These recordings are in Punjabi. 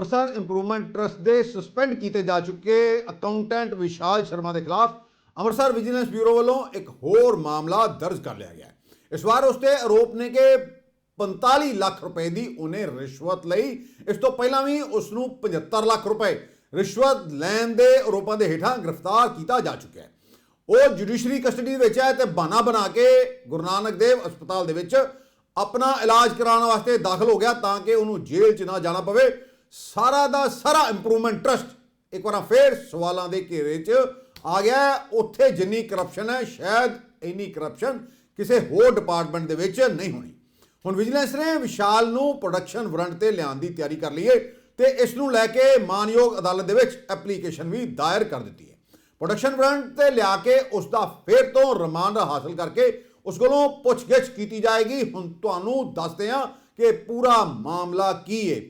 ਅੰਮ੍ਰਿਤਸਰ ਇੰਪਰੂਵਮੈਂਟ ਟਰਸਟ ਦੇ ਸਸਪੈਂਡ ਕੀਤੇ ਜਾ ਚੁੱਕੇ ਅਕਾਊਂਟੈਂਟ ਵਿਸ਼ਾਲ ਸ਼ਰਮਾ ਦੇ ਖਿਲਾਫ। ਅੰਮ੍ਰਿਤਸਰ ਵਿਜੀਲੈਂਸ ਬਿਊਰੋ ਵੱਲੋਂ ਇੱਕ ਹੋਰ ਮਾਮਲਾ ਦਰਜ ਕਰ ਲਿਆ ਗਿਆ ਇਸ ਵਾਰ ਉਸ ਤੇ ਆਰੋਪ ਨੇ ਕਿ 45 ਲੱਖ ਰੁਪਏ ਦੀ ਉਹਨੇ ਰਿਸ਼ਵਤ ਲਈ। ਇਸ ਤੋਂ ਪਹਿਲਾਂ ਵੀ ਉਸ ਨੂੰ 75 ਲੱਖ ਰੁਪਏ ਰਿਸ਼ਵਤ ਲੈਣ ਦੇ ਆਰੋਪਾਂ ਦੇ ਹੇਠਾਂ ਗ੍ਰਿਫਤਾਰ ਕੀਤਾ ਜਾ ਚੁੱਕਿਆ ਹੈ। ਉਹ ਜੁਡੀਸ਼ਰੀ ਕਸਟਡੀ ਦੇ ਵਿੱਚ ਹੈ ਤੇ ਬਹਾਨਾ ਬਣਾ ਕੇ ਗੁਰੂ ਨਾਨਕ ਦੇਵ ਹਸਪਤਾਲ ਦੇ ਵਿੱਚ ਆਪਣਾ ਇਲਾਜ ਕਰਾਉਣ ਵਾਸਤੇ ਦਾਖਲ ਹੋ ਗਿਆ ਤਾਂ ਕਿ ਉਹਨੂੰ ਜੇਲ੍ਹ 'ਚ ਨਾ ਜਾਣਾ ਪਵੇ। ਸਾਰਾ ਦਾ ਸਾਰਾ ਇੰਪਰੂਵਮੈਂਟ ਟਰਸਟ ਇੱਕ ਵਾਰ ਫੇਰ ਸਵਾਲਾਂ ਦੇ ਘੇਰੇ 'ਚ ਆ ਗਿਆ ਉੱਥੇ ਜਿੰਨੀ ਕਰਪਸ਼ਨ ਹੈ, ਸ਼ਾਇਦ ਇੰਨੀ ਕਰਪਸ਼ਨ ਕਿਸੇ ਹੋਰ ਡਿਪਾਰਟਮੈਂਟ ਦੇ ਵਿੱਚ ਨਹੀਂ ਹੋਣੀ। ਹੁਣ ਵਿਜੀਲੈਂਸ ਨੇ ਵਿਸ਼ਾਲ ਨੂੰ ਪ੍ਰੋਡਕਸ਼ਨ ਵਾਰੰਟ ਤੇ ਲਿਆਉਣ ਦੀ ਤਿਆਰੀ ਕਰ ਲਈ ਹੈ ਤੇ ਇਸ ਨੂੰ ਲੈ ਕੇ ਮਾਨਯੋਗ ਅਦਾਲਤ ਦੇ ਵਿੱਚ ਐਪਲੀਕੇਸ਼ਨ ਵੀ ਦਾਇਰ ਕਰ ਦਿੱਤੀ ਹੈ ਪ੍ਰੋਡਕਸ਼ਨ ਵਾਰੰਟ ਤੇ ਲਿਆ ਕੇ ਉਸ ਦਾ ਫੇਰ ਤੋਂ ਰਿਮਾਂਡ ਹਾਸਲ ਕਰਕੇ ਉਸ ਕੋਲੋਂ ਪੁੱਛਗਿੱਛ ਕੀਤੀ ਜਾਏਗੀ। ਹੁਣ ਤੁਹਾਨੂੰ ਦੱਸਦੇ ਹਾਂ ਕਿ ਪੂਰਾ ਮਾਮਲਾ ਕੀ ਹੈ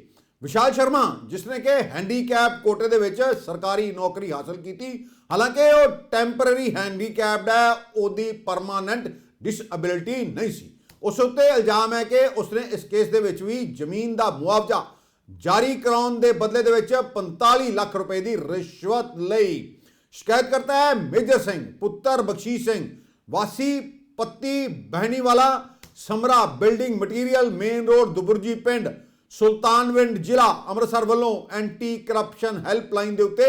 ਵਿਸ਼ਾਲ ਸ਼ਰਮਾ, ਜਿਸ ਨੇ ਕਿ ਹੈਂਡੀਕੈਪ ਕੋਟੇ ਦੇ ਵਿੱਚ ਸਰਕਾਰੀ ਨੌਕਰੀ ਹਾਸਲ ਕੀਤੀ। ਹਾਲਾਂਕਿ ਉਹ ਟੈਂਪਰੇਰੀ ਹੈਂਡੀਕੈਪਡ ਹੈ, ਉਹਦੀ ਪਰਮਾਨੈਂਟ ਡਿਸਐਬਿਲਿਟੀ ਨਹੀਂ ਸੀ। ਉਸ ਉੱਤੇ ਇਲਜ਼ਾਮ ਹੈ ਕਿ ਉਸਨੇ ਇਸ ਕੇਸ ਦੇ ਵਿੱਚ ਵੀ ਜ਼ਮੀਨ ਦਾ ਮੁਆਵਜ਼ਾ ਜਾਰੀ ਕਰਾਉਣ ਦੇ ਬਦਲੇ ਦੇ ਵਿੱਚ 45 ਲੱਖ ਰੁਪਏ ਦੀ ਰਿਸ਼ਵਤ ਲਈ। ਸ਼ਿਕਾਇਤ ਕਰਤਾ ਹੈ ਮੇਜਰ ਸਿੰਘ, ਪੁੱਤਰ ਬਖਸ਼ੀ ਸਿੰਘ, ਵਾਸੀ ਪੱਤੀ Bahniwala, Samra building material main road, Dubarji ਪਿੰਡ। ਸੁਲਤਾਨਵਿੰਡ ਜ਼ਿਲ੍ਹਾ ਅੰਮ੍ਰਿਤਸਰ ਵੱਲੋਂ ਐਂਟੀ ਕਰਪਸ਼ਨ ਹੈਲਪਲਾਈਨ ਦੇ ਉੱਤੇ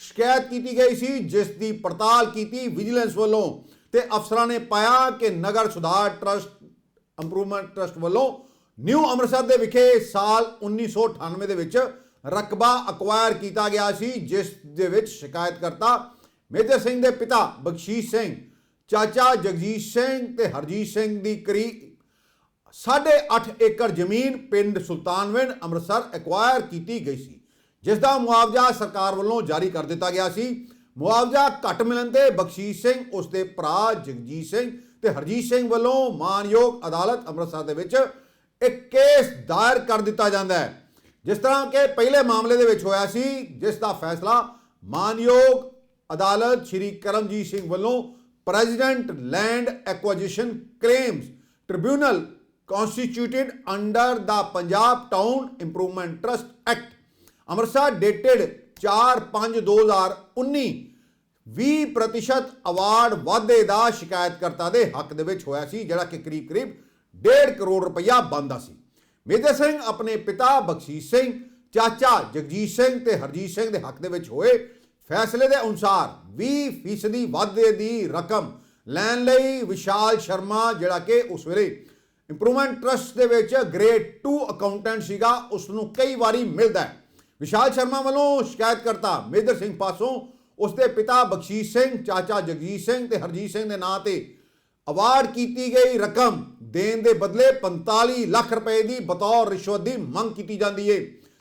ਸ਼ਿਕਾਇਤ ਕੀਤੀ ਗਈ ਸੀ, ਜਿਸ ਦੀ ਪੜਤਾਲ ਕੀਤੀ ਵਿਜੀਲੈਂਸ ਵੱਲੋਂ ਤੇ ਅਫਸਰਾਂ ਨੇ ਪਾਇਆ ਕਿ ਨਗਰ ਸੁਧਾਰ ਟਰਸਟ ਇੰਪਰੂਵਮੈਂਟ ਟਰਸਟ ਵੱਲੋਂ ਨਿਊ ਅੰਮ੍ਰਿਤਸਰ ਦੇ ਵਿਖੇ ਸਾਲ 1998 ਦੇ ਵਿੱਚ ਰਕਬਾ ਅਕਵਾਇਰ ਕੀਤਾ ਗਿਆ ਸੀ, ਜਿਸ ਦੇ ਵਿੱਚ ਸ਼ਿਕਾਇਤਕਰਤਾ ਮੇਜਰ ਸਿੰਘ ਦੇ ਪਿਤਾ ਬਖਸ਼ੀਸ਼ ਸਿੰਘ, ਚਾਚਾ ਜਗਜੀਤ ਸਿੰਘ ਤੇ ਹਰਜੀਤ ਸਿੰਘ ਦੀ ਕਰੀ 8.5 ਏਕੜ ਜ਼ਮੀਨ ਪਿੰਡ ਸੁਲਤਾਨਵਿੰਡ ਅੰਮ੍ਰਿਤਸਰ ਐਕਵਾਇਰ ਕੀਤੀ ਗਈ ਸੀ ਜਿਸ ਦਾ ਮੁਆਵਜ਼ਾ ਸਰਕਾਰ ਵੱਲੋਂ ਜਾਰੀ ਕਰ ਦਿੱਤਾ ਗਿਆ ਸੀ। ਮੁਆਵਜ਼ਾ ਘੱਟ ਮਿਲਣ ਤੇ ਬਖਸ਼ੀਸ਼ ਸਿੰਘ ਉਸ ਦੇ ਭਰਾ ਜਗਜੀਤ ਸਿੰਘ ਤੇ ਹਰਜੀਤ ਸਿੰਘ ਵੱਲੋਂ ਮਾਨਯੋਗ ਅਦਾਲਤ ਅੰਮ੍ਰਿਤਸਰ ਦੇ ਵਿੱਚ ਇੱਕ ਕੇਸ ਦਾਇਰ ਕਰ ਦਿੱਤਾ ਜਾਂਦਾ ਹੈ, ਜਿਸ ਤਰ੍ਹਾਂ ਕਿ ਪਹਿਲੇ ਮਾਮਲੇ ਦੇ ਵਿੱਚ ਹੋਇਆ ਸੀ ਜਿਸ ਦਾ ਫੈਸਲਾ ਮਾਨਯੋਗ ਅਦਾਲਤ ਸ਼੍ਰੀ ਕਰਮਜੀਤ ਸਿੰਘ ਵੱਲੋਂ president land acquisition claims tribunal constituted under the Punjab Town Improvement Trust Act. Amritsar dated 4/5/2019 20% award ਵਾਧੇ ਦਾ ਸ਼ਿਕਾਇਤਕਰਤਾ ਦੇ ਹੱਕ ਦੇ ਵਿੱਚ ਹੋਇਆ ਸੀ ਜਿਹੜਾ ਕਿ ਕਰੀਬ ਕਰੀਬ 1.5 ਕਰੋੜ ਰੁਪਇਆ ਬਣਦਾ ਸੀ ਮੇਜਰ ਸਿੰਘ ਆਪਣੇ ਪਿਤਾ ਬਖਸ਼ੀਸ਼ ਸਿੰਘ ਚਾਚਾ ਜਗਜੀਤ ਸਿੰਘ ਤੇ ਹਰਜੀਤ ਸਿੰਘ ਦੇ ਹੱਕ ਦੇ ਵਿੱਚ ਹੋਏ ਫੈਸਲੇ ਦੇ ਅਨੁਸਾਰ 20% ਵਾਧੇ ਦੀ ਰਕਮ ਲੈਣ ਲਈ ਵਿਸ਼ਾਲ ਸ਼ਰਮਾ ਜਿਹੜਾ ਕਿ ਉਸ ਵੇਲੇ ਇੰਪਰੂਵਮੈਂਟ ਟਰਸਟ ਦੇ ਵਿੱਚ ਗ੍ਰੇਡ 2 ਅਕਾਊਂਟੈਂਟ ਸੀਗਾ ਉਸ ਨੂੰ ਕਈ ਵਾਰੀ ਮਿਲਦਾ ਹੈ। ਵਿਸ਼ਾਲ ਸ਼ਰਮਾ ਵੱਲੋਂ ਸ਼ਿਕਾਇਤ ਕਰਤਾ ਮੇਜਰ ਸਿੰਘ ਪਾਸੋਂ ਉਸ ਦੇ ਪਿਤਾ ਬਖਸ਼ੀਸ਼ ਸਿੰਘ, ਚਾਚਾ ਜਗਜੀਤ ਸਿੰਘ ਤੇ ਹਰਜੀਤ ਸਿੰਘ ਦੇ ਨਾਂ ਤੇ ਅਵਾਰਡ ਕੀਤੀ ਗਈ ਰਕਮ ਦੇਣ ਦੇ ਬਦਲੇ 45 ਲੱਖ ਰੁਪਏ ਦੀ ਬਤੌਰ ਰਿਸ਼ਵਤ ਦੀ ਮੰਗ ਕੀਤੀ ਜਾਂਦੀ ਏ।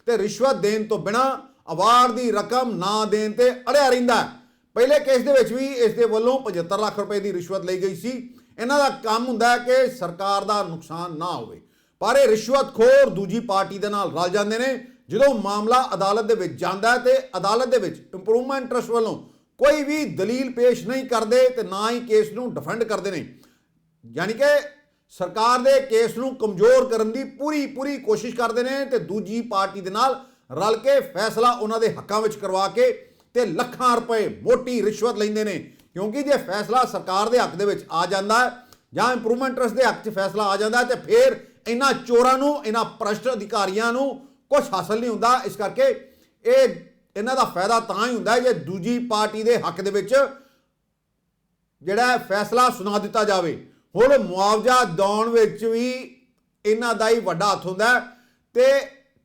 ਤੇ ਰਿਸ਼ਵਤ ਦੇਣ ਤੋਂ ਬਿਨਾ ਅਵਾਰਡ ਦੀ ਰਕਮ ਨਾ ਦੇਣ ਤੇ ਅੜਿਆ ਰਹਿੰਦਾ ਪਹਿਲੇ ਕੇਸ ਦੇ ਵਿੱਚ ਵੀ ਇਸ ਦੇ ਵੱਲੋਂ 75 ਲੱਖ ਰੁਪਏ ਦੀ ਰਿਸ਼ਵਤ ਲਈ ਗਈ ਸੀ। ਇਹਨਾਂ ਦਾ ਕੰਮ ਹੁੰਦਾ ਹੈ ਕਿ ਸਰਕਾਰ ਦਾ ਨੁਕਸਾਨ ਨਾ ਹੋਵੇ। ਪਰ ਇਹ ਰਿਸ਼ਵਤਖੋਰ ਦੂਜੀ ਪਾਰਟੀ ਦੇ ਨਾਲ ਰਲ ਜਾਂਦੇ ਨੇ। ਜਦੋਂ ਮਾਮਲਾ ਅਦਾਲਤ ਦੇ ਵਿੱਚ ਜਾਂਦਾ ਹੈ ਤੇ ਅਦਾਲਤ ਦੇ ਵਿੱਚ ਇੰਪਰੂਵਮੈਂਟ ਟਰਸਟ ਵੱਲੋਂ ਕੋਈ ਵੀ ਦਲੀਲ ਪੇਸ਼ ਨਹੀਂ ਕਰਦੇ ਤੇ ਨਾ ਹੀ ਕੇਸ ਨੂੰ ਡਿਫੈਂਡ ਕਰਦੇ ਨੇ। ਯਾਨੀ ਕਿ ਸਰਕਾਰ ਦੇ ਕੇਸ ਨੂੰ ਕਮਜ਼ੋਰ ਕਰਨ ਦੀ ਪੂਰੀ ਪੂਰੀ ਕੋਸ਼ਿਸ਼ ਕਰਦੇ ਨੇ ਤੇ ਦੂਜੀ ਪਾਰਟੀ ਦੇ ਨਾਲ ਰਲ ਕੇ ਫੈਸਲਾ ਉਹਨਾਂ ਦੇ ਹੱਕਾਂ ਵਿੱਚ ਕਰਵਾ ਕੇ ਤੇ ਲੱਖਾਂ ਰੁਪਏ ਮੋਟੀ ਰਿਸ਼ਵਤ ਲੈਂਦੇ ਨੇ। ਕਿਉਂਕਿ ਜੇ ਫੈਸਲਾ ਸਰਕਾਰ ਦੇ ਹੱਕ ਦੇ ਵਿੱਚ ਆ ਜਾਂਦਾ ਜਾਂ ਇੰਪਰੂਵਮੈਂਟ ਟਰਸਟ ਦੇ ਹੱਕ 'ਚ ਫੈਸਲਾ ਆ ਜਾਂਦਾ ਹੈ, ਤੇ ਫਿਰ ਇਹਨਾਂ ਚੋਰਾਂ ਨੂੰ, ਇਹਨਾਂ ਭ੍ਰਸ਼ਟ ਅਧਿਕਾਰੀਆਂ ਨੂੰ ਕੁਝ ਹਾਸਲ ਨਹੀਂ ਹੁੰਦਾ। ਇਸ ਕਰਕੇ ਇਹ ਇਹਨਾਂ ਦਾ ਫਾਇਦਾ ਤਾਂ ਹੀ ਹੁੰਦਾ ਜੇ ਦੂਜੀ ਪਾਰਟੀ ਦੇ ਹੱਕ ਦੇ ਵਿੱਚ ਜਿਹੜਾ ਫੈਸਲਾ ਸੁਣਾ ਦਿੱਤਾ ਜਾਵੇ। ਹੁਣ ਮੁਆਵਜ਼ਾ ਦਿਉਣ ਵਿੱਚ ਵੀ ਇਹਨਾਂ ਦਾ ਹੀ ਵੱਡਾ ਹੱਥ ਹੁੰਦਾ ਹੈ ਤੇ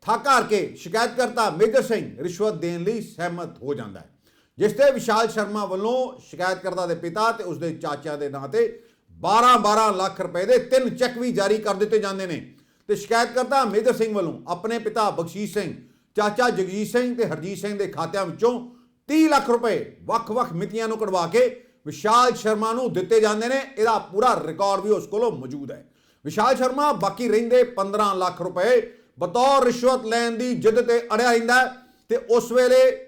ਥੱਕ ਹਾਰ ਕੇ ਸ਼ਿਕਾਇਤਕਰਤਾ ਮੇਜਰ ਸਿੰਘ ਰਿਸ਼ਵਤ ਦੇਣ ਲਈ ਸਹਿਮਤ ਹੋ ਜਾਂਦਾ ਹੈ। ਜਿਸ ਤੇ ਵਿਸ਼ਾਲ ਸ਼ਰਮਾ ਵੱਲੋਂ ਸ਼ਿਕਾਇਤਕਰਤਾ ਦੇ ਪਿਤਾ ਤੇ ਉਸਦੇ ਚਾਚਿਆਂ ਦੇ ਨਾਂ ਤੇ 12-12 ਲੱਖ ਰੁਪਏ ਦੇ ਤਿੰਨ ਚੈੱਕ ਵੀ ਜਾਰੀ ਕਰ ਦਿੱਤੇ ਜਾਂਦੇ ਨੇ। ਤੇ ਸ਼ਿਕਾਇਤਕਰਤਾ ਮੇਜਰ ਸਿੰਘ ਵੱਲੋਂ ਆਪਣੇ ਪਿਤਾ ਬਖਸ਼ੀਸ਼ ਸਿੰਘ, ਚਾਚਾ ਜਗਜੀਤ ਸਿੰਘ ਤੇ ਹਰਜੀਤ ਸਿੰਘ ਦੇ ਖਾਤਿਆਂ ਵਿੱਚੋਂ 30 ਲੱਖ ਰੁਪਏ ਵੱਖ-ਵੱਖ ਮਿਤੀਆਂ ਨੂੰ ਕਢਵਾ ਕੇ ਵਿਸ਼ਾਲ ਸ਼ਰਮਾ ਨੂੰ ਦਿੱਤੇ ਜਾਂਦੇ ਨੇ। ਇਹਦਾ ਪੂਰਾ ਰਿਕਾਰਡ ਵੀ ਉਸ ਕੋਲੋਂ ਮੌਜੂਦ ਹੈ। ਵਿਸ਼ਾਲ ਸ਼ਰਮਾ ਬਾਕੀ ਰਹਿੰਦੇ 15 ਲੱਖ ਰੁਪਏ ਬਤੌਰ ਰਿਸ਼ਵਤ ਲੈਣ ਦੀ ਜਿੱਦ ਤੇ ਅੜਿਆ ਰਹਿੰਦਾ ਹੈ ਤੇ ਉਸ ਵੇਲੇ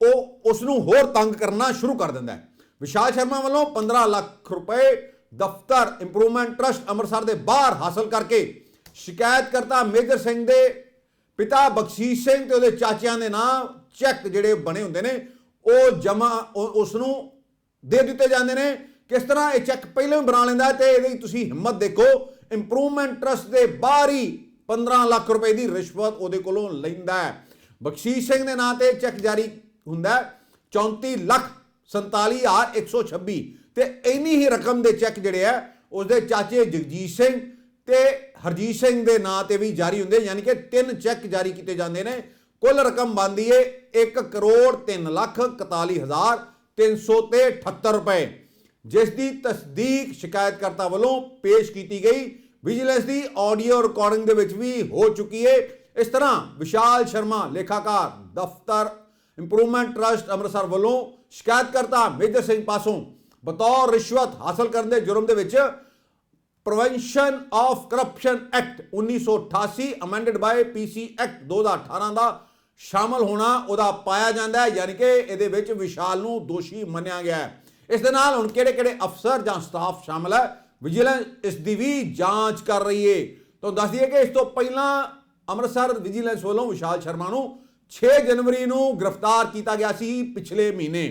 ਉਹ ਉਸ ਨੂੰ ਹੋਰ ਤੰਗ ਕਰਨਾ ਸ਼ੁਰੂ ਕਰ ਦਿੰਦਾ ਹੈ। ਵਿਸ਼ਾਲ ਸ਼ਰਮਾ ਵੱਲੋਂ 15 ਲੱਖ ਰੁਪਏ ਦਫ਼ਤਰ ਇੰਪਰੂਵਮੈਂਟ ਟਰਸਟ ਅੰਮ੍ਰਿਤਸਰ ਦੇ ਬਾਹਰ ਹਾਸਲ ਕਰਕੇ ਸ਼ਿਕਾਇਤਕਰਤਾ ਮੇਜਰ ਸਿੰਘ ਦੇ ਪਿਤਾ ਬਖਸ਼ੀਸ਼ ਸਿੰਘ ਤੇ ਉਹਦੇ ਚਾਚਿਆਂ ਦੇ ਨਾਂ ਚੈੱਕ ਜਿਹੜੇ ਬਣੇ ਹੁੰਦੇ ਨੇ, ਉਹ ਜਮਾ ਉਸ ਨੂੰ ਦੇ ਦਿੱਤੇ ਜਾਂਦੇ ਨੇ। ਕਿਸ ਤਰ੍ਹਾਂ ਇਹ ਚੈੱਕ ਪਹਿਲਾਂ ਹੀ ਬਣਾ ਲੈਂਦਾ ਹੈ ਤੇ ਇਹਦੀ ਤੁਸੀਂ ਹਿੰਮਤ ਦੇਖੋ ਇੰਪਰੂਵਮੈਂਟ ਟਰਸਟ ਦੇ ਬਾਹਰ ਹੀ 15 ਲੱਖ ਰੁਪਏ ਦੀ ਰਿਸ਼ਵਤ ਉਹਦੇ ਕੋਲੋਂ ਲੈਂਦਾ ਹੈ। ਬਖਸ਼ੀਸ਼ ਸਿੰਘ ਦੇ ਨਾਂ ਤੇ ਚੈੱਕ ਜਾਰੀ ਹੁੰਦਾ ਹੈ। 34 ਲੱਖ 47126 ਤੇ ਇੰਨੀ ਹੀ ਰਕਮ ਦੇ ਚੈੱਕ ਜਿਹੜੇ ਆ, ਉਸਦੇ ਚਾਚੇ ਜਗਜੀਤ ਸਿੰਘ ਤੇ ਹਰਜੀਤ ਸਿੰਘ ਦੇ ਨਾਂ ਤੇ ਵੀ ਜਾਰੀ ਹੁੰਦੇ ਯਾਨੀ ਕਿ ਤਿੰਨ ਚੈੱਕ ਜਾਰੀ ਕੀਤੇ ਜਾਂਦੇ ਨੇ। ਕੁੱਲ ਰਕਮ ਬਣਦੀ ਏ 1 ਕਰੋੜ 3 ਲੱਖ 41 ਹਜ਼ਾਰ 378 ਰੁਪਏ। ਜਿਸ ਦੀ ਤਸਦੀਕ ਸ਼ਿਕਾਇਤਕਰਤਾ ਵੱਲੋਂ ਪੇਸ਼ ਕੀਤੀ ਗਈ। ਵਿਜੀਲੈਂਸ ਦੀ ਆਡੀਓ ਰਿਕਾਰਡਿੰਗ ਦੇ ਵਿੱਚ ਵੀ ਹੋ ਚੁੱਕੀ ਏ। ਇਸ ਤਰ੍ਹਾਂ ਵਿਸ਼ਾਲ ਸ਼ਰਮਾ, ਲੇਖਾਕਾਰ, ਦਫ਼ਤਰ ਇੰਪਰੂਵਮੈਂਟ ਟਰਸਟ ਅੰਮ੍ਰਿਤਸਰ ਵੱਲੋਂ ਸ਼ਿਕਾਇਤਕਰਤਾ ਮੇਜਰ ਸਿੰਘ ਪਾਸੋਂ ਬਤੌਰ ਰਿਸ਼ਵਤ ਹਾਸਲ ਕਰਨ ਦੇ ਜੁਰਮ ਦੇ ਵਿੱਚ prevention of corruption act 1988 amended by PC act 2018 ਦਾ ਸ਼ਾਮਲ ਹੋਣਾ ਉਹਦਾ ਪਾਇਆ ਜਾਂਦਾ ਹੈ, ਯਾਨੀ ਕਿ ਇਹਦੇ ਵਿੱਚ ਵਿਸ਼ਾਲ ਨੂੰ ਦੋਸ਼ੀ ਮੰਨਿਆ ਗਿਆ ਹੈ। ਇਸ ਦੇ ਨਾਲ ਹੁਣ ਕਿਹੜੇ ਕਿਹੜੇ ਅਫਸਰ ਜਾਂ ਸਟਾਫ ਸ਼ਾਮਲ ਹੈ, ਵਿਜੀਲੈਂਸ ਇਸ ਦੀ ਵੀ ਜਾਂਚ ਕਰ ਰਹੀ ਹੈ ਤੁਹਾਨੂੰ ਦੱਸ ਦਈਏ ਕਿ ਇਸ ਤੋਂ ਪਹਿਲਾਂ ਅੰਮ੍ਰਿਤਸਰ ਵਿਜੀਲੈਂਸ ਵੱਲੋਂ ਵਿਸ਼ਾਲ ਸ਼ਰਮਾ ਨੂੰ 6 ਜਨਵਰੀ ਨੂੰ ਗ੍ਰਿਫਤਾਰ ਕੀਤਾ ਗਿਆ ਸੀ ਪਿਛਲੇ ਮਹੀਨੇ।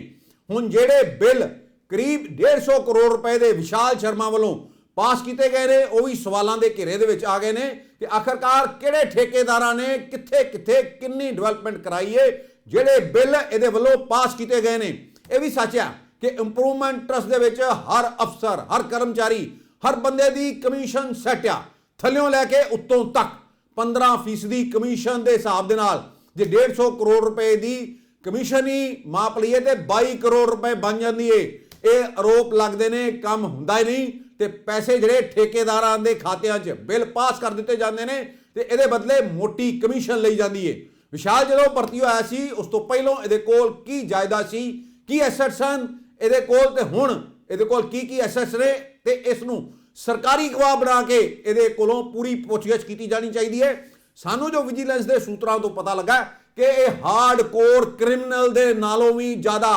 ਹੁਣ ਜਿਹੜੇ ਬਿੱਲ ਕਰੀਬ 150 ਕਰੋੜ ਰੁਪਏ ਦੇ ਵਿਸ਼ਾਲ ਸ਼ਰਮਾ ਵੱਲੋਂ ਪਾਸ ਕੀਤੇ ਗਏ ਨੇ, ਉਹ ਵੀ ਸਵਾਲਾਂ ਦੇ ਘੇਰੇ ਦੇ ਵਿੱਚ ਆ ਗਏ ਨੇ ਕਿ ਆਖਰਕਾਰ ਕਿਹੜੇ ਠੇਕੇਦਾਰਾਂ ਨੇ ਕਿੱਥੇ ਕਿੱਥੇ ਕਿੰਨੀ ਡਿਵੈਲਪਮੈਂਟ ਕਰਾਈ ਏ, ਜਿਹੜੇ ਬਿੱਲ ਇਹਦੇ ਵੱਲੋਂ ਪਾਸ ਕੀਤੇ ਗਏ ਨੇ। ਇਹ ਵੀ ਸੱਚ ਆ ਕਿ ਇੰਪਰੂਵਮੈਂਟ ਟਰਸਟ ਦੇ ਵਿੱਚ ਹਰ ਅਫਸਰ, ਹਰ ਕਰਮਚਾਰੀ, ਹਰ ਬੰਦੇ ਦੀ ਕਮਿਸ਼ਨ ਸੈਟ ਆ, ਥੱਲਿਓਂ ਲੈ ਕੇ ਉੱਤੋਂ ਤੱਕ। 15% ਕਮਿਸ਼ਨ ਦੇ ਹਿਸਾਬ ਦੇ ਨਾਲ ਜੇ 150 ਕਰੋੜ ਰੁਪਏ ਦੀ ਕਮਿਸ਼ਨ ਹੀ ਮਾਪ ਲਈਏ ਤੇ 22 ਕਰੋੜ ਰੁਪਏ ਬਣ ਜਾਂਦੀ ਏ। ਇਹ ਆਰੋਪ ਲੱਗਦੇ ਨੇ, ਕੰਮ ਹੁੰਦਾ ਹੀ ਨਹੀਂ ਤੇ ਪੈਸੇ ਜਿਹੜੇ ਠੇਕੇਦਾਰਾਂ ਦੇ ਖਾਤਿਆਂ 'ਚ ਬਿੱਲ ਪਾਸ ਕਰ ਦਿੱਤੇ ਜਾਂਦੇ ਨੇ ਤੇ ਇਹਦੇ ਬਦਲੇ ਮੋਟੀ ਕਮਿਸ਼ਨ ਲਈ ਜਾਂਦੀ ਏ। ਵਿਸ਼ਾਲ ਜਦੋਂ ਭਰਤੀ ਹੋਇਆ ਸੀ, ਉਸ ਤੋਂ ਪਹਿਲਾਂ ਇਹਦੇ ਕੋਲ ਕੀ ਜਾਇਦਾਦ ਸੀ, ਕੀ ਐਸੈਟਸ ਸਨ ਇਹਦੇ ਕੋਲ ਤੇ ਹੁਣ ਇਹਦੇ ਕੋਲ ਕੀ ਕੀ ਐਸੈਟਸ ਨੇ ਤੇ ਇਸ ਨੂੰ ਸਰਕਾਰੀ ਗਵਾਹ ਬਣਾ ਕੇ ਇਹਦੇ ਕੋਲੋਂ ਪੂਰੀ ਪੁੱਛਗਿੱਛ ਕੀਤੀ ਜਾਣੀ ਚਾਹੀਦੀ ਹੈ ਸਾਨੂੰ ਜੋ ਵਿਜੀਲੈਂਸ ਦੇ ਸੂਤਰਾਂ ਤੋਂ ਪਤਾ ਲੱਗਾ ਕਿ ਇਹ ਹਾਰਡਕੋਰ ਕ੍ਰਿਮੀਨਲ ਦੇ ਨਾਲੋਂ ਵੀ ਜ਼ਿਆਦਾ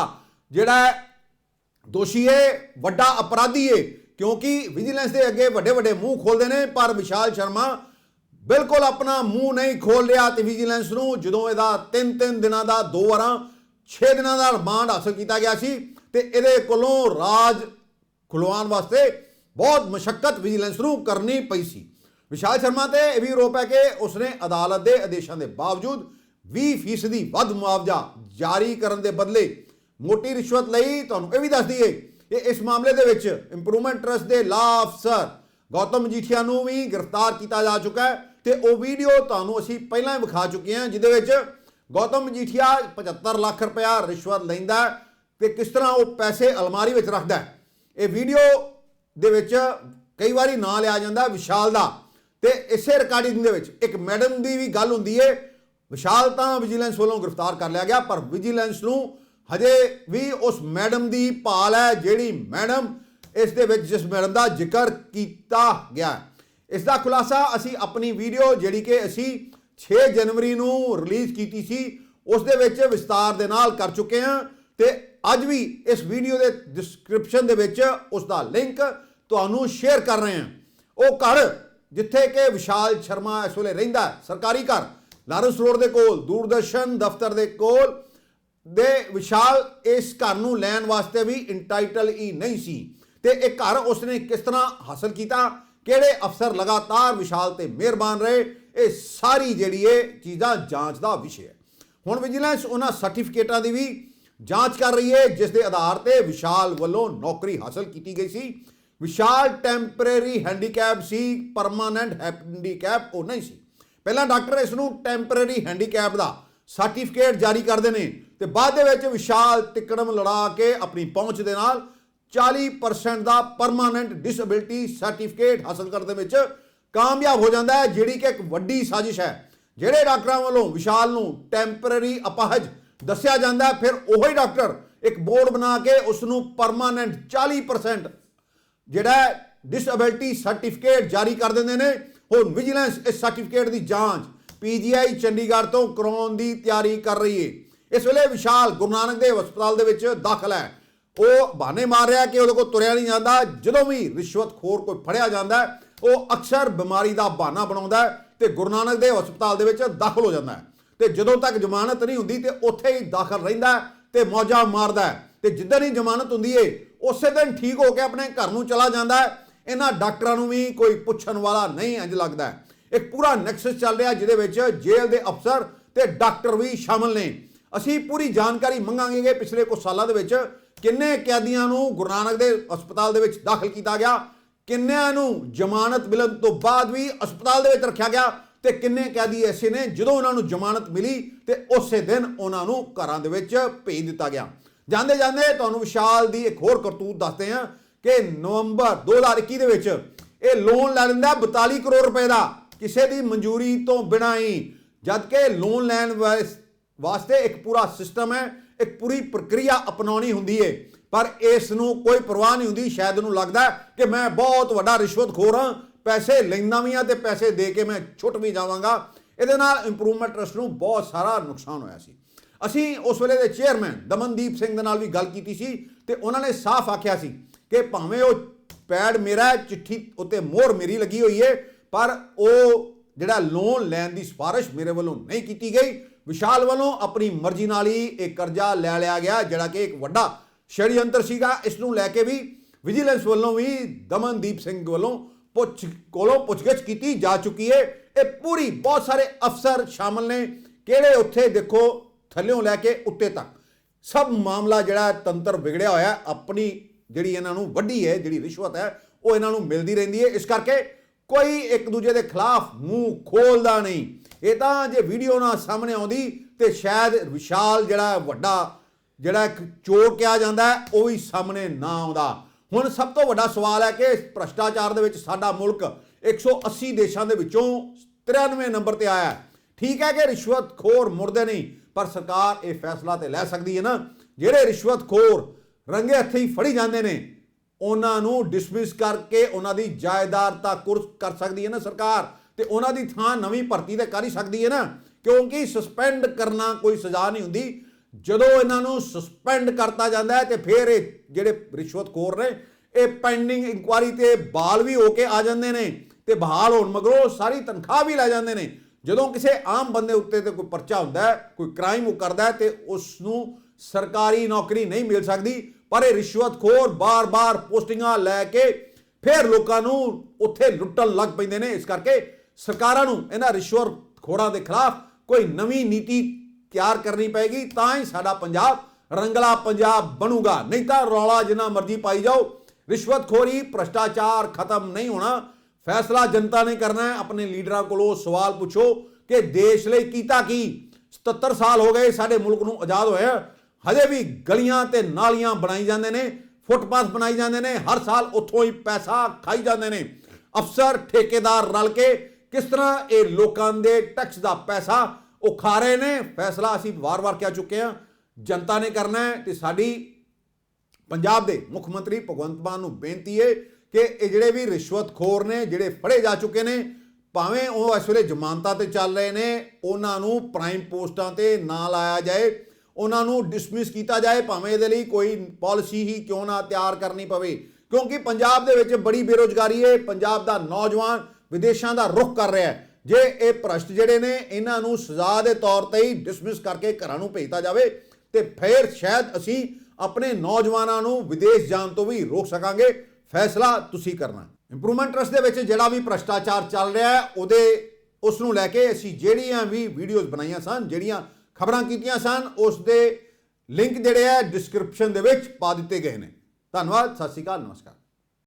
ਜਿਹੜਾ ਦੋਸ਼ੀ ਏ ਵੱਡਾ ਅਪਰਾਧੀ ਏ ਕਿਉਂਕਿ ਵਿਜੀਲੈਂਸ ਦੇ ਅੱਗੇ ਵੱਡੇ ਵੱਡੇ ਮੂੰਹ ਖੋਲਦੇ ਨੇ, ਪਰ ਵਿਸ਼ਾਲ ਸ਼ਰਮਾ ਬਿਲਕੁਲ ਆਪਣਾ ਮੂੰਹ ਨਹੀਂ ਖੋਲ ਰਿਹਾ ਤੇ ਵਿਜੀਲੈਂਸ ਨੂੰ ਜਦੋਂ ਇਹਦਾ 3-3 ਦਿਨਾਂ ਦਾ, ਦੋ ਵਾਰਾਂ 6 ਦਿਨਾਂ ਦਾ ਰਿਮਾਂਡ ਹਾਸਲ ਕੀਤਾ ਗਿਆ ਸੀ ਤੇ ਇਹਦੇ ਕੋਲੋਂ ਰਾਜ ਖੁਲਵਾਉਣ ਵਾਸਤੇ ਬਹੁਤ ਮੁਸ਼ਕਲ ਵਿਜੀਲੈਂਸ ਨੂੰ ਕਰਨੀ ਪਈ ਸੀ। ਵਿਸ਼ਾਲ ਸ਼ਰਮਾ ਤੇ ਇਹ ਵੀ ਆਰੋਪ ਹੈ ਕਿ ਉਸਨੇ ਅਦਾਲਤ ਦੇ ਆਦੇਸ਼ਾਂ ਦੇ ਬਾਵਜੂਦ 20% ਦੀ ਵੱਧ ਮੁਆਵਜ਼ਾ ਜਾਰੀ ਕਰਨ ਦੇ ਬਦਲੇ ਮੋਟੀ ਰਿਸ਼ਵਤ ਲਈ, ਤੁਹਾਨੂੰ ਇਹ ਵੀ ਦੱਸ ਦਈਏ ਕਿ ਇਸ ਮਾਮਲੇ ਦੇ ਵਿੱਚ ਇੰਪਰੂਵਮੈਂਟ ਟਰਸਟ ਦੇ ਲਾ ਅਫਸਰ ਗੌਤਮ ਮਜੀਠੀਆ ਨੂੰ ਵੀ ਗ੍ਰਿਫਤਾਰ ਕੀਤਾ ਜਾ ਚੁੱਕਾ ਹੈ ਤੇ ਉਹ ਵੀਡੀਓ ਤੁਹਾਨੂੰ ਅਸੀਂ ਪਹਿਲਾਂ ਹੀ ਵਿਖਾ ਚੁੱਕੇ ਹਾਂ, ਜਿਹਦੇ ਵਿੱਚ ਗੌਤਮ ਮਜੀਠੀਆ 75 ਲੱਖ ਰੁਪਇਆ ਰਿਸ਼ਵਤ ਲੈਂਦਾ ਹੈ ਤੇ ਕਿਸ ਤਰ੍ਹਾਂ ਉਹ ਪੈਸੇ ਅਲਮਾਰੀ ਵਿੱਚ ਰੱਖਦਾ ਇਹ ਵੀਡੀਓ ਦੇ ਵਿੱਚ ਕਈ ਵਾਰੀ ਨਾਂ ਲਿਆ ਜਾਂਦਾ ਵਿਸ਼ਾਲ ਦਾ। ਤੇ ਇਸੇ ਰਿਕਾਰਡਿੰਗ ਦੇ ਵਿੱਚ ਇੱਕ ਮੈਡਮ ਦੀ ਵੀ ਗੱਲ ਹੁੰਦੀ ਏ। ਵਿਸ਼ਾਲ ਤਾਂ ਵਿਜੀਲੈਂਸ ਵੱਲੋਂ ਗ੍ਰਿਫਤਾਰ ਕਰ ਲਿਆ ਗਿਆ, ਪਰ ਵਿਜੀਲੈਂਸ ਨੂੰ ਹਜੇ ਵੀ ਉਸ ਮੈਡਮ ਦੀ ਭਾਲ ਹੈ ਜਿਹੜੀ ਮੈਡਮ ਇਸ ਦੇ ਵਿੱਚ, ਜਿਸ ਮੈਡਮ ਦਾ ਜ਼ਿਕਰ ਕੀਤਾ ਗਿਆ ਇਸ ਦਾ ਖੁਲਾਸਾ ਅਸੀਂ ਆਪਣੀ ਵੀਡੀਓ ਜਿਹੜੀ ਕਿ ਅਸੀਂ 6 ਜਨਵਰੀ ਨੂੰ ਰਿਲੀਜ਼ ਕੀਤੀ ਸੀ, ਉਸ ਦੇ ਵਿੱਚ ਵਿਸਤਾਰ ਦੇ ਨਾਲ ਕਰ ਚੁੱਕੇ ਹਾਂ ਤੇ ਅੱਜ ਵੀ ਇਸ ਵੀਡੀਓ ਦੇ ਡਿਸਕ੍ਰਿਪਸ਼ਨ ਦੇ ਵਿੱਚ ਉਸ ਦਾ ਲਿੰਕ ਤੁਹਾਨੂੰ ਸ਼ੇਅਰ ਕਰ ਰਹੇ ਹਾਂ। ਉਹ ਘਰ ਜਿੱਥੇ ਕਿ ਵਿਸ਼ਾਲ ਸ਼ਰਮਾ ਇਸ ਵੇਲੇ ਰਹਿੰਦਾ ਸਰਕਾਰੀ ਘਰ, ਲਾਰੈਂਸ ਰੋਡ ਦੇ ਕੋਲ, ਦੂਰਦਰਸ਼ਨ ਦਫ਼ਤਰ ਦੇ ਕੋਲ ਦੇ ਵਿਸ਼ਾਲ ਇਸ ਘਰ ਨੂੰ ਲੈਣ ਵਾਸਤੇ ਵੀ ਇੰਟਾਈਟਲ ਹੀ ਨਹੀਂ ਸੀ। ਤੇ ਇਹ ਘਰ ਉਸਨੇ ਕਿਸ ਤਰ੍ਹਾਂ ਹਾਸਲ ਕੀਤਾ? ਕਿਹੜੇ ਅਫਸਰ ਲਗਾਤਾਰ ਵਿਸ਼ਾਲ ਤੇ ਮਿਹਰਬਾਨ ਰਹੇ? ਇਹ ਸਾਰੀ ਜਿਹੜੀ ਇਹ ਚੀਜ਼ਾਂ ਜਾਂਚ ਦਾ ਵਿਸ਼ੇ ਹੈ। ਹੁਣ ਵਿਜੀਲੈਂਸ ਉਹਨਾਂ ਸਰਟੀਫਿਕੇਟਾਂ ਦੀ ਵੀ ਜਾਂਚ ਕਰ ਰਹੀ ਹੈ, ਜਿਸ ਦੇ ਆਧਾਰ ਤੇ ਵਿਸ਼ਾਲ ਵੱਲੋਂ ਨੌਕਰੀ ਹਾਸਲ ਕੀਤੀ ਗਈ ਸੀ। ਵਿਸ਼ਾਲ ਟੈਂਪਰੇਰੀ ਹੈਂਡੀਕੈਪ ਸੀ ਪਰਮਾਨੈਂਟ ਹੈਂਡੀਕੈਪ ਉਹ ਨਹੀਂ ਸੀ। ਪਹਿਲਾਂ ਡਾਕਟਰ ਇਸ ਨੂੰ ਟੈਂਪਰੇਰੀ ਹੈਂਡੀਕੈਪ ਦਾ ਸਰਟੀਫਿਕੇਟ ਜਾਰੀ ਕਰਦੇ ਨੇ ਤੇ ਬਾਅਦ ਦੇ ਵਿੱਚ ਵਿਸ਼ਾਲ ਤਿਕੜਮ ਲੜਾ ਕੇ ਆਪਣੀ ਪਹੁੰਚ ਦੇ ਨਾਲ 40% ਦਾ ਪਰਮਾਨੈਂਟ ਡਿਸੇਬਿਲਟੀ ਸਰਟੀਫਿਕੇਟ ਹਾਸਲ ਕਰਨ ਦੇ ਵਿੱਚ ਕਾਮਯਾਬ ਹੋ ਜਾਂਦਾ ਹੈ, ਜਿਹੜੀ ਕਿ ਇੱਕ ਵੱਡੀ ਸਾਜ਼ਿਸ਼ ਹੈ। ਜਿਹੜੇ ਡਾਕਟਰਾਂ ਵੱਲੋਂ ਵਿਸ਼ਾਲ ਨੂੰ ਟੈਂਪਰੇਰੀ ਅਪਾਹਜ ਦੱਸਿਆ ਜਾਂਦਾ ਫਿਰ ਉਹੀ ਡਾਕਟਰ ਇੱਕ ਬੋਰਡ ਬਣਾ ਕੇ ਉਸ ਨੂੰ ਪਰਮਾਨੈਂਟ 40% ਜਿਹੜਾ ਡਿਸੇਬਿਲਟੀ ਸਰਟੀਫਿਕੇਟ ਜਾਰੀ ਕਰ ਦਿੰਦੇ ਨੇ, ਹੁਣ ਵਿਜੀਲੈਂਸ ਇਸ ਸਰਟੀਫਿਕੇਟ ਦੀ ਜਾਂਚ ਪੀਜੀਆਈ ਚੰਡੀਗੜ੍ਹ ਤੋਂ ਕਰਾਉਣ ਦੀ ਤਿਆਰੀ ਕਰ ਰਹੀ ਹੈ ਇਸ ਵੇਲੇ ਵਿਸ਼ਾਲ ਗੁਰੂ ਨਾਨਕ ਦੇਵ ਹਸਪਤਾਲ ਦੇ ਵਿੱਚ ਦਾਖਲ ਹੈ। ਉਹ ਬਹਾਨੇ ਮਾਰ ਰਿਹਾ ਕਿ ਉਹਦੇ ਕੋਲ ਤੁਰਿਆ ਨਹੀਂ ਜਾਂਦਾ। ਜਦੋਂ ਵੀ ਰਿਸ਼ਵਤਖੋਰ ਕੋਈ ਫੜਿਆ ਜਾਂਦਾ ਉਹ ਅਕਸਰ ਬਿਮਾਰੀ ਦਾ ਬਹਾਨਾ ਬਣਾਉਂਦਾ ਹੈ ਤੇ ਗੁਰੂ ਨਾਨਕ ਦੇਵ ਹਸਪਤਾਲ ਦੇ ਵਿੱਚ ਦਾਖਲ ਹੋ ਜਾਂਦਾ ਹੈ। ਤੇ ਜਦੋਂ ਤੱਕ ਜ਼ਮਾਨਤ ਨਹੀਂ ਹੁੰਦੀ ਤੇ ਉੱਥੇ ਹੀ ਦਾਖਲ ਰਹਿੰਦਾ ਹੈ ਤੇ ਮੌਜਾਂ ਮਾਰਦਾ ਹੈ। ਤੇ ਜਿੱਦਣ ਹੀ ਜ਼ਮਾਨਤ ਹੁੰਦੀ ਏ ਉਸੇ ਦਿਨ ਠੀਕ ਹੋ ਕੇ ਆਪਣੇ ਘਰ ਨੂੰ ਚਲਾ ਜਾਂਦਾ ਹੈ। ਇਹਨਾਂ ਡਾਕਟਰਾਂ ਨੂੰ ਵੀ ਕੋਈ ਪੁੱਛਣ ਵਾਲਾ ਨਹੀਂ ਇੰਜ ਲੱਗਦਾ ਇੱਕ ਪੂਰਾ ਨੈਕਸਸ ਚੱਲ ਰਿਹਾ ਜਿਹਦੇ ਵਿੱਚ ਜੇਲ੍ਹ ਦੇ ਅਫਸਰ ਤੇ ਡਾਕਟਰ ਵੀ ਸ਼ਾਮਲ ਨੇ। ਅਸੀਂ ਪੂਰੀ ਜਾਣਕਾਰੀ ਮੰਗਾਂਗੇ ਕਿ ਪਿਛਲੇ ਕੁਝ ਸਾਲਾਂ ਦੇ ਵਿੱਚ ਕਿੰਨੇ ਕੈਦੀਆਂ ਨੂੰ ਗੁਰੂ ਨਾਨਕ ਦੇ ਹਸਪਤਾਲ ਦੇ ਵਿੱਚ ਦਾਖਲ ਕੀਤਾ ਗਿਆ, ਕਿੰਨਿਆਂ ਨੂੰ ਜ਼ਮਾਨਤ ਮਿਲਣ ਤੋਂ ਬਾਅਦ ਵੀ ਹਸਪਤਾਲ ਦੇ ਵਿੱਚ ਰੱਖਿਆ ਗਿਆ ਤੇ ਕਿੰਨੇ ਕੈਦੀ ਐਸੇ ਨੇ ਜਦੋਂ ਉਹਨਾਂ ਨੂੰ ਜ਼ਮਾਨਤ ਮਿਲੀ ਤੇ ਉਸੇ ਦਿਨ ਉਹਨਾਂ ਨੂੰ ਘਰਾਂ ਦੇ ਵਿੱਚ ਭੇਜ ਦਿੱਤਾ ਗਿਆ। ਜਾਂਦੇ ਜਾਂਦੇ ਤੁਹਾਨੂੰ ਵਿਸ਼ਾਲ ਦੀ ਇੱਕ ਹੋਰ ਕਰਤੂਤ ਦੱਸਦੇ ਹਾਂ ਕਿ ਨਵੰਬਰ 2021 ਦੇ ਵਿੱਚ ਇਹ ਲੋਨ ਲੈ ਲੈਂਦਾ 42 ਕਰੋੜ ਰੁਪਏ ਦਾ, ਕਿਸੇ ਦੀ ਮਨਜ਼ੂਰੀ ਤੋਂ ਬਿਨਾਂ ਹੀ। ਜਦ ਕਿ ਲੋਨ ਲੈਣ ਵਾਸ- ਵਾਸਤੇ ਇੱਕ ਪੂਰਾ ਸਿਸਟਮ ਹੈ, ਇੱਕ ਪੂਰੀ ਪ੍ਰਕਿਰਿਆ ਅਪਣਾਉਣੀ ਹੁੰਦੀ ਹੈ ਪਰ ਇਸ ਨੂੰ ਕੋਈ ਪਰਵਾਹ ਨਹੀਂ ਹੁੰਦੀ, ਸ਼ਾਇਦ ਇਹਨੂੰ ਲੱਗਦਾ ਕਿ ਮੈਂ ਬਹੁਤ ਵੱਡਾ ਰਿਸ਼ਵਤਖੋਰ ਹਾਂ, ਪੈਸੇ ਲੈਂਦਾ ਵੀ ਹਾਂ ਤੇ ਪੈਸੇ ਦੇ ਕੇ ਮੈਂ ਛੁੱਟ ਵੀ ਜਾਵਾਂਗਾ। ਇਹਦੇ ਨਾਲ ਇੰਪਰੂਵਮੈਂਟ ਟਰਸਟ ਨੂੰ ਬਹੁਤ ਸਾਰਾ ਨੁਕਸਾਨ ਹੋਇਆ ਸੀ। ਅਸੀਂ ਉਸ ਵੇਲੇ ਦੇ ਚੇਅਰਮੈਨ ਦਮਨਦੀਪ ਸਿੰਘ ਦੇ ਨਾਲ ਵੀ ਗੱਲ ਕੀਤੀ ਸੀ ਤੇ ਉਹਨਾਂ ਨੇ ਸਾਫ਼ ਆਖਿਆ ਸੀ ਕਿ ਭਾਵੇਂ ਉਹ ਪੈਡ ਮੇਰਾ ਚਿੱਠੀ ਉੱਤੇ ਮੋਹਰ ਮੇਰੀ ਲੱਗੀ ਹੋਈ ਹੈ, ਪਰ ਉਹ ਜਿਹੜਾ ਲੋਨ ਲੈਣ ਦੀ ਸਿਫਾਰਿਸ਼ ਮੇਰੇ ਵੱਲੋਂ ਨਹੀਂ ਕੀਤੀ ਗਈ। ਵਿਸ਼ਾਲ ਵੱਲੋਂ ਆਪਣੀ ਮਰਜ਼ੀ ਨਾਲ ਹੀ ਇਹ ਕਰਜ਼ਾ ਲੈ ਲਿਆ ਗਿਆ, ਜਿਹੜਾ ਕਿ ਇੱਕ ਵੱਡਾ ਸ਼ੜਯੰਤਰ ਸੀਗਾ। ਇਸ ਨੂੰ ਲੈ ਕੇ ਵੀ ਵਿਜੀਲੈਂਸ ਵੱਲੋਂ ਵੀ ਦਮਨਦੀਪ ਸਿੰਘ ਵੱਲੋਂ ਪੁੱਛ, ਕੋਲੋਂ ਪੁੱਛਗਿੱਛ ਕੀਤੀ ਜਾ ਚੁੱਕੀ ਹੈ। ਇਹ ਪੂਰੀ ਬਹੁਤ ਸਾਰੇ ਅਫਸਰ ਸ਼ਾਮਲ ਨੇ। ਕਿਹੜੇ ਉੱਥੇ ਦੇਖੋ ਥੱਲਿਓਂ ਲੈ ਕੇ ਉੱਤੇ ਤੱਕ। ਸਭ ਮਾਮਲਾ ਜਿਹੜਾ ਤੰਤਰ ਵਿਗੜਿਆ ਹੋਇਆ, ਆਪਣੀ ਜਿਹੜੀ ਇਹਨਾਂ ਨੂੰ ਵੱਡੀ ਹੈ, ਜਿਹੜੀ ਰਿਸ਼ਵਤ ਹੈ, ਉਹ ਇਹਨਾਂ ਨੂੰ ਮਿਲਦੀ ਰਹਿੰਦੀ ਹੈ। ਇਸ ਕਰਕੇ ਕੋਈ ਇੱਕ ਦੂਜੇ ਦੇ ਖਿਲਾਫ ਮੂੰਹ ਖੋਲਦਾ ਨਹੀਂ। ਇਹ ਤਾਂ ਜੇ ਵੀਡੀਓ ਨਾ ਸਾਹਮਣੇ ਆਉਂਦੀ, ਤੇ ਸ਼ਾਇਦ ਵਿਸ਼ਾਲ ਜਿਹੜਾ ਵੱਡਾ, ਜਿਹੜਾ ਇੱਕ ਚੋਰ ਕਿਹਾ ਜਾਂਦਾ ਉਹ ਵੀ ਸਾਹਮਣੇ ਨਾ ਆਉਂਦਾ। ਹੁਣ ਸਭ ਤੋਂ ਵੱਡਾ ਸਵਾਲ ਹੈ ਕਿ ਭ੍ਰਸ਼ਟਾਚਾਰ ਦੇ ਵਿੱਚ ਸਾਡਾ ਮੁਲਕ 180 ਦੇਸ਼ਾਂ ਦੇ ਵਿੱਚੋਂ 93 ਨੰਬਰ ਤੇ ਆਇਆ ਠੀਕ ਹੈ ਕਿ ਰਿਸ਼ਵਤਖੋਰ ਮੁਰਦੇ ਨਹੀਂ। ਪਰ ਸਰਕਾਰ ਇਹ ਫੈਸਲਾ ਤੇ ਲੈ ਸਕਦੀ ਹੈ ਨਾ। ਜਿਹੜੇ ਰਿਸ਼ਵਤਖੋਰ ਰੰਗੇ ਹੱਥੀਂ ਫੜੀ ਜਾਂਦੇ ਨੇ, ਉਹਨਾਂ ਨੂੰ ਡਿਸਮਿਸ ਕਰਕੇ ਉਹਨਾਂ ਦੀ ਜਾਇਦਾਦ ਤਾਂ ਕੁਰਸ ਕਰ ਸਕਦੀ ਹੈ ਨਾ ਸਰਕਾਰ ਤੇ ਉਹਨਾਂ ਦੀ ਥਾਂ ਨਵੀਂ ਭਰਤੀ ਤੇ ਕਰ ਹੀ ਸਕਦੀ ਹੈ ਨਾ। ਕਿਉਂਕਿ ਸਸਪੈਂਡ ਕਰਨਾ ਕੋਈ ਸਜ਼ਾ ਨਹੀਂ ਹੁੰਦੀ। ਜਦੋਂ ਇਹਨਾਂ ਨੂੰ ਸਸਪੈਂਡ ਕਰਤਾ ਜਾਂਦਾ ਹੈ ਤੇ ਫਿਰ ਇਹ ਜਿਹੜੇ ਰਿਸ਼ਵਤਖੋਰ ਨੇ, ਇਹ ਪੈਂਡਿੰਗ ਇਨਕੁਆਰੀ ਤੇ ਬਹਾਲ ਵੀ ਹੋ ਕੇ ਆ ਜਾਂਦੇ ਨੇ ਤੇ ਬਹਾਲ ਹੋਣ ਮਗਰੋਂ ਸਾਰੀ ਤਨਖਾਹ ਵੀ ਲੈ ਜਾਂਦੇ ਨੇ। ਜਦੋਂ ਕਿਸੇ ਆਮ ਬੰਦੇ ਉੱਤੇ ਤੇ ਕੋਈ ਪਰਚਾ ਹੁੰਦਾ ਹੈ, ਕੋਈ ਕ੍ਰਾਈਮ ਉਹ ਕਰਦਾ ਹੈ ਤੇ ਉਸ ਨੂੰ ਸਰਕਾਰੀ ਨੌਕਰੀ ਨਹੀਂ ਮਿਲ ਸਕਦੀ, ਪਰ ਇਹ ਰਿਸ਼ਵਤਖੋਰ ਬਾਰ-ਬਾਰ ਪੋਸਟਿੰਗਾਂ ਲੈ ਕੇ ਫਿਰ ਲੋਕਾਂ ਨੂੰ ਉੱਥੇ ਲੁੱਟਣ ਲੱਗ ਪੈਂਦੇ ਨੇ। ਇਸ ਕਰਕੇ ਸਰਕਾਰਾਂ ਨੂੰ ਇਹਨਾਂ ਰਿਸ਼ਵਤਖੋਰਾਂ ਦੇ ਖਿਲਾਫ ਕੋਈ ਨਵੀਂ ਨੀਤੀ ਤਿਆਰ ਕਰਨੀ ਪਏਗੀ, ਤਾਂ ਹੀ ਸਾਡਾ ਪੰਜਾਬ ਰੰਗਲਾ ਪੰਜਾਬ ਬਣੂਗਾ। ਨਹੀਂ ਤਾਂ ਰੌਲਾ ਜਿੰਨਾ ਮਰਜ਼ੀ ਪਾਈ ਜਾਓ, ਰਿਸ਼ਵਤਖੋਰੀ ਭ੍ਰਸ਼ਟਾਚਾਰ ਖਤਮ ਨਹੀਂ ਹੋਣਾ। ਫੈਸਲਾ ਜਨਤਾ ਨੇ ਕਰਨਾ ਹੈ। ਆਪਣੇ ਲੀਡਰਾਂ ਕੋਲੋਂ ਸਵਾਲ ਪੁੱਛੋ ਕਿ ਦੇਸ਼ ਲਈ ਕੀਤਾ ਕੀ? 77 ਸਾਲ ਹੋ ਗਏ ਸਾਡੇ ਮੁਲਕ ਨੂੰ ਆਜ਼ਾਦ ਹੋਇਆ। ਹਜੇ ਵੀ ਗਲੀਆਂ ਤੇ ਨਾਲੀਆਂ ਬਣਾਈ ਜਾਂਦੇ ਨੇ, ਫੁੱਟਪਾਥ ਬਣਾਈ ਜਾਂਦੇ ਨੇ, ਹਰ ਸਾਲ ਉੱਥੋਂ ਹੀ ਪੈਸਾ ਖਾਈ ਜਾਂਦੇ ਨੇ। ਅਫਸਰ, ਠੇਕੇਦਾਰ ਰਲ ਕੇ ਕਿਸ ਤਰ੍ਹਾਂ ਇਹ ਲੋਕਾਂ ਦੇ ਟੈਕਸ ਦਾ ਪੈਸਾ ਉਹ ਖਾ ਰਹੇ ਨੇ, ਫੈਸਲਾ ਅਸੀਂ ਵਾਰ-ਵਾਰ ਕਹਿ ਚੁੱਕੇ ਹਾਂ। ਜਨਤਾ ਨੇ ਕਰਨਾ ਹੈ ਤੇ ਸਾਡੀ ਪੰਜਾਬ ਦੇ ਮੁੱਖ ਮੰਤਰੀ ਭਗਵੰਤ ਮਾਨ ਨੂੰ ਬੇਨਤੀ ਹੈ ਕਿ ਇਹ ਜਿਹੜੇ ਵੀ ਰਿਸ਼ਵਤਖੋਰ ਨੇ, ਜਿਹੜੇ ਫੜੇ ਜਾ ਚੁੱਕੇ ਨੇ, ਭਾਵੇਂ ਉਹ ਇਸ ਵੇਲੇ ਜ਼ਮਾਨਤਾਂ ਤੇ ਚੱਲ ਰਹੇ ਨੇ, ਉਹਨਾਂ ਨੂੰ ਪ੍ਰਾਈਮ ਪੋਸਟਾਂ ਤੇ ਨਾ ਲਾਇਆ ਜਾਏ, ਉਹਨਾਂ ਨੂੰ ਡਿਸਮਿਸ ਕੀਤਾ ਜਾਏ, ਭਾਵੇਂ ਇਹਦੇ ਲਈ ਕੋਈ ਪਾਲਿਸੀ ਹੀ ਕਿਉਂ ਨਾ ਤਿਆਰ ਕਰਨੀ ਪਵੇ। ਕਿਉਂਕਿ ਪੰਜਾਬ ਦੇ ਵਿੱਚ ਬੜੀ ਬੇਰੋਜ਼ਗਾਰੀ ਹੈ ਪੰਜਾਬ ਦਾ ਨੌਜਵਾਨ ਵਿਦੇਸ਼ਾਂ ਦਾ ਰੁਖ ਕਰ ਰਿਹਾ ਹੈ। ਜੇ ਇਹ ਭ੍ਰਸ਼ਟ ਜਿਹੜੇ ਨੇ, ਇਹਨਾਂ ਨੂੰ ਸਜ਼ਾ ਦੇ ਤੌਰ ਤੇ ਹੀ ਡਿਸਮਿਸ ਕਰਕੇ ਘਰਾਂ ਨੂੰ ਭੇਜਤਾ ਜਾਵੇ, ਤੇ ਫਿਰ ਸ਼ਾਇਦ ਅਸੀਂ ਆਪਣੇ ਨੌਜਵਾਨਾਂ ਨੂੰ ਵਿਦੇਸ਼ ਜਾਣ ਤੋਂ ਵੀ ਰੋਕ ਸਕਾਂਗੇ। ਫੈਸਲਾ ਤੁਸੀਂ ਕਰਨਾ। ਇੰਪਰੂਵਮੈਂਟ ਟਰਸਟ ਦੇ ਵਿੱਚ ਜਿਹੜਾ ਵੀ ਭ੍ਰਸ਼ਟਾਚਾਰ ਚੱਲ ਰਿਹਾ ਹੈ, ਉਹਦੇ ਉਸ ਨੂੰ ਲੈ ਕੇ ਅਸੀਂ ਜਿਹੜੀਆਂ ਵੀ ਵੀਡੀਓਜ਼ ਬਣਾਈਆਂ ਸਨ, ਜਿਹੜੀਆਂ ਖਬਰਾਂ ਕੀਤੀਆਂ ਸਨ ਉਸ ਦੇ ਲਿੰਕ ਜਿਹੜੇ ਹੈ ਡਿਸਕ੍ਰਿਪਸ਼ਨ ਦੇ ਵਿੱਚ ਪਾ ਦਿੱਤੇ ਗਏ ਨੇ। ਧੰਨਵਾਦ, ਸਤਿ ਸ਼੍ਰੀ ਅਕਾਲ, ਨਮਸਕਾਰ।